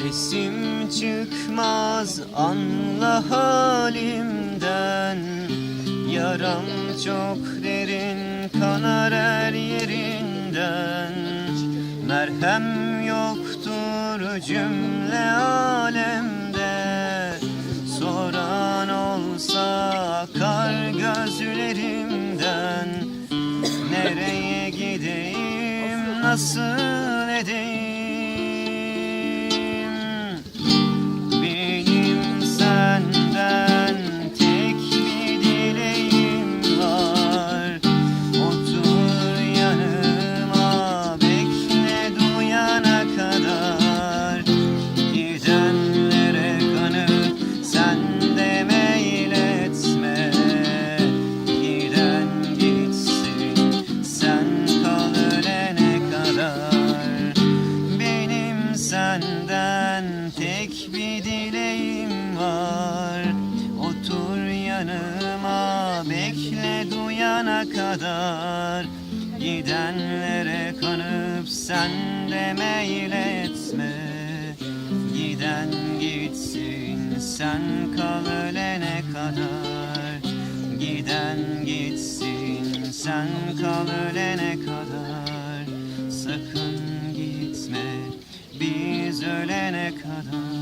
Sesim çıkmaz anla halimden. Yaram çok derin kanar her yerinden. Merhem yoktur cümle alemde. Soran olsa akar gözlerimden. Nereye gideyim nasıl senden tek bir dileğim var. Otur yanıma bekle duyana kadar. Gidenlere kanıp sen de meyletme. Giden gitsin sen kal ölene kadar. Giden gitsin sen kal ölene kadar biz ölene kadar